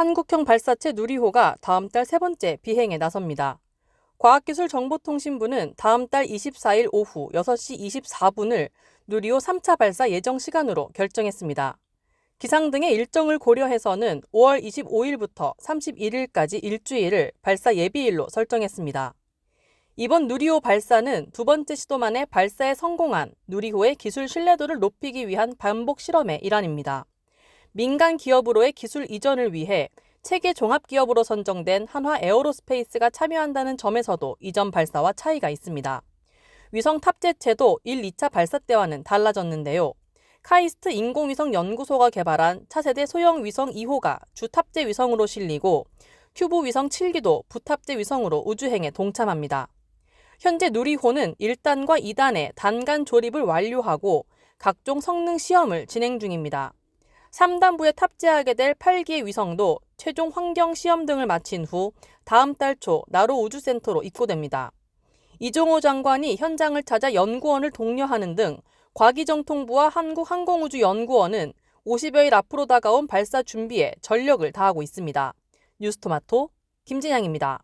한국형 발사체 누리호가 다음 달 세 번째 비행에 나섭니다. 과학기술정보통신부는 다음 달 24일 오후 6시 24분을 누리호 3차 발사 예정 시간으로 결정했습니다. 기상 등의 일정을 고려해서는 5월 25일부터 31일까지 일주일을 발사 예비일로 설정했습니다. 이번 누리호 발사는 두 번째 시도 만에 발사에 성공한 누리호의 기술 신뢰도를 높이기 위한 반복 실험의 일환입니다. 민간 기업으로의 기술 이전을 위해 체계 종합 기업으로 선정된 한화 에어로스페이스가 참여한다는 점에서도 이전 발사와 차이가 있습니다. 위성 탑재체도 1, 2차 발사 때와는 달라졌는데요. 카이스트 인공위성 연구소가 개발한 차세대 소형 위성 2호가 주 탑재 위성으로 실리고 큐브 위성 7기도 부탑재 위성으로 우주행에 동참합니다. 현재 누리호는 1단과 2단의 단간 조립을 완료하고 각종 성능 시험을 진행 중입니다. 3단부에 탑재하게 될 8기의 위성도 최종 환경 시험 등을 마친 후 다음 달 초 나로 우주센터로 입고됩니다. 이종호 장관이 현장을 찾아 연구원을 독려하는 등 과기정통부와 한국항공우주연구원은 50여일 앞으로 다가온 발사 준비에 전력을 다하고 있습니다. 뉴스토마토 김진양입니다.